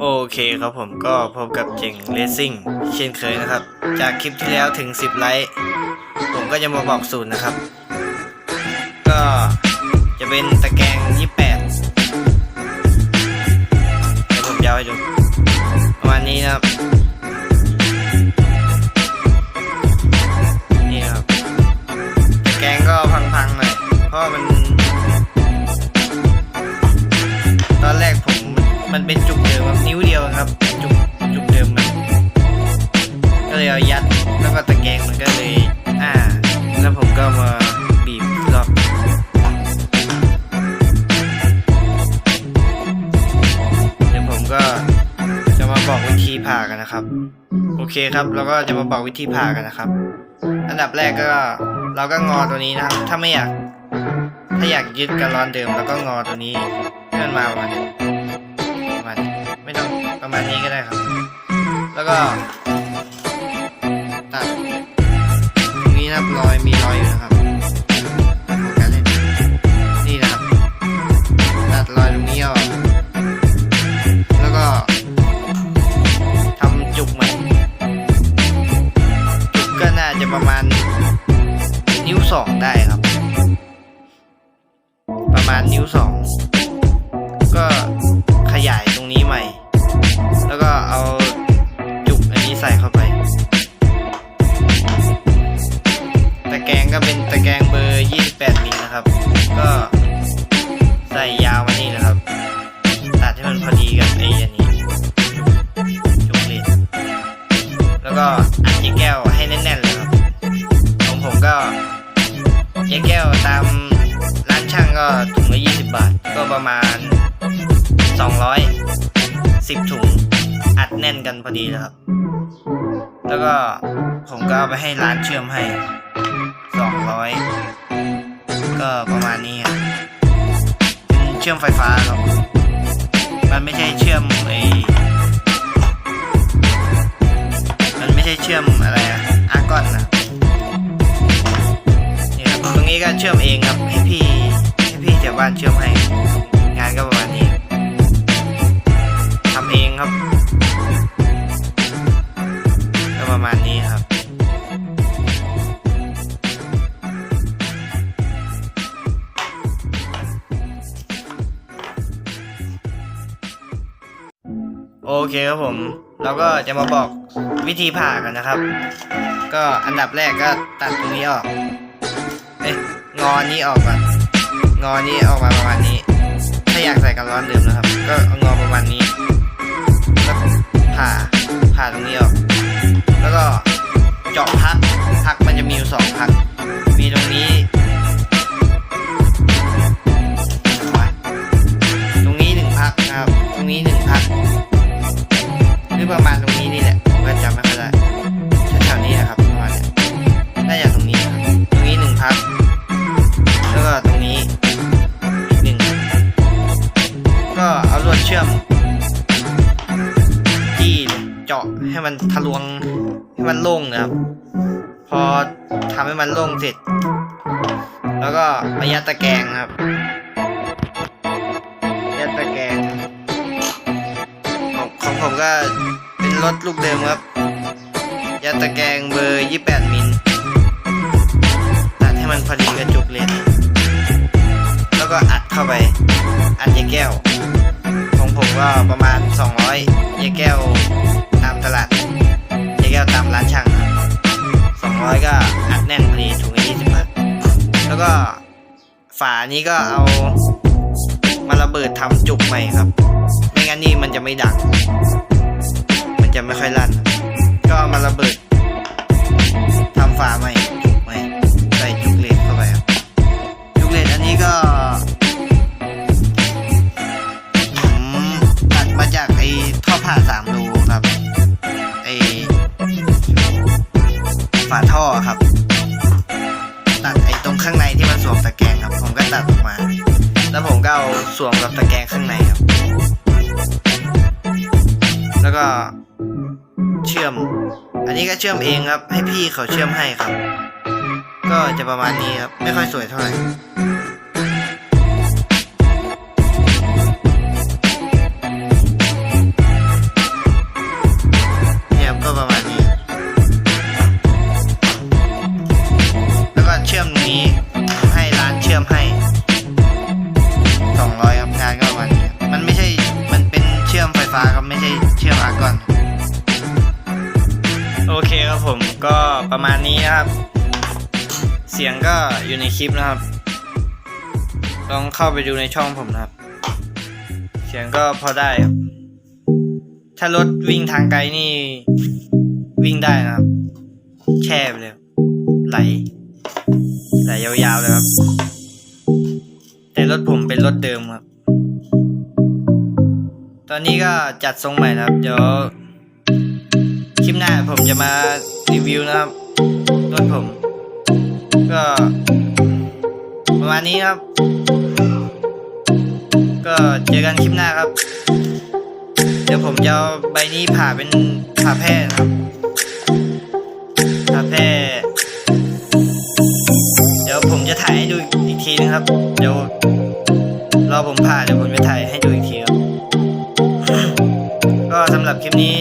โอเคครับผมก็พบกับเจ๋งเลสซิ่งเช่นเคยนะครับ จากคลิปที่แล้วถึง 10 ไลค์ผมก็จะมาบอกสูตรนะครับ ก็จะเป็นตะแกรง28เดี๋ยวผมจะเอาให้ดูประมาณนี้นะครับนี่ครับตะแกรงก็พังๆหน่อยเพราะมัน ตอนแรกผมมันเป็นจุก ก็ตะแกรงมันก็เลยอ่า แล้วผมก็มาบีบรอบเดี๋ยวผมก็จะมาบอกวิธีผ่ากันนะครับ โอเคครับ แล้วก็จะมาบอกวิธีผ่ากันนะครับ อันดับแรกก็เราก็งอตัวนี้นะครับ ถ้าไม่อยาก ถ้าอยากยึดการร้อนเดิมแล้วก็งอตัวนี้ให้มันมาประมาณนี้ประมาณนี้ไม่ต้องประมาณนี้ก็ได้ครับ แล้วก็ ประมาณนิ้วสองได้ครับ ประมาณนิ้วสองก็ขยายตรงนี้ใหม่ แล้วก็เอาจุกอันนี้ใส่เข้าไป ตะแกรงก็เป็นตะแกรงเบอร์ 28มิลนะครับ ก็ใส่ยาวมานี่นะครับ ตัดให้มันพอดีกับไอ้อันนี้จุกเลนแล้วก็อัดยี่แก้ว ยี่แก้วตามร้านช่างก็ถุงละ20บาท ก็ประมาณ200 10ถุงอัดแน่นกันพอดีเลยครับ แล้วก็ผมก็เอาไปให้ร้านเชื่อมให้200ก็ประมาณนี้ครับเชื่อมไฟฟ้าครับ มันไม่ใช่เชื่อมไอมันไม่ใช่เชื่อมอะไรอะอากอนนะ นี่ก็เชื่อมเองครับให้พี่ให้พี่แถวบ้านเชื่อมให้ งานก็ประมาณนี้ทำเองครับก็ประมาณนี้ครับโอเคครับผม เราก็จะมาบอกวิธีผ่ากันนะครับ ก็อันดับแรกก็ตัดตรงนี้ออก งอนี้ออกก่อนงอนี้ออกมาประมาณนี้ ถ้าอยากใส่กับร้อนเดิมนะครับ ก็เอางอประมาณนี้แล้วผ่าผ่าตรงนี้ออก แล้วก็เจาะพักพักมันจะมีอยู่สองพัก มีตรงนี้ วดเชื่อมจี้เจาะให้มันทะลวงให้มันโล่งนะครับ พอทำให้มันโล่งเสร็จ แล้วก็มายัดตะแกรงครับ ยัดตะแกรงของของผมก็เป็นรถลูกเดิมครับ ยัดตะแกรงเบอร์ 28 มิลตัดให้มันพอดีกับจุกเลนแล้วก็อัดเข้าไป อัดยาแก้ว ของผมก็ประมาณ 200ยาแก้วตามตลาดยาแก้วตามร้านช่าง200 ก็อัดแน่นพอดีถุงละ20บาทแล้วก็ฝานี้ก็เอามาระเบิดทำจุกใหม่ครับ ไม่งั้นนี่มันจะไม่ดัง มันจะไม่ค่อยลั่น ก็มาระเบิด จากไอ้ท่อผ่าสามรูครับไอ้ฝาท่อครับ ตัดไอ้ตรงข้างในที่มันสวมตะแกรงครับ ผมก็ตัดออกมา แล้วผมก็เอาสวมกับตะแกรงข้างในครับ แล้วก็เชื่อม อันนี้ก็เชื่อมเองครับ ให้พี่เขาเชื่อมให้ครับ ก็จะประมาณนี้ครับ ไม่ค่อยสวยเท่าไหร่ เคครับผมก็ประมาณนี้ครับ เสียงก็อยู่ในคลิปนะครับ ลองเข้าไปดูในช่องผมนะครับ เสียงก็พอได้ครับถ้ารถวิ่งทางไกลนี่ วิ่งได้นะครับ แช่ไปเลยไหลไหลยาวๆเลยครับ แต่รถผมเป็นรถเดิมครับ ตอนนี้ก็จัดทรงใหม่นะครับ เดี๋ยว คลิปหน้าผมจะมารีวิวนะครับรถผม ก็ประมาณนี้ครับ ก็เจอกันคลิปหน้าครับ เดี๋ยวผมจะเอาใบนี้ผ่าเป็นผ่าแพร่นะครับผ่าแพร่เดี๋ยวผมจะถ่ายให้ดูอีกทีนึงครับ เดี๋ยวรอผมผ่าเดี๋ยวผมจะถ่ายให้ดูอีกทีครับ ก็สำหรับคลิปนี้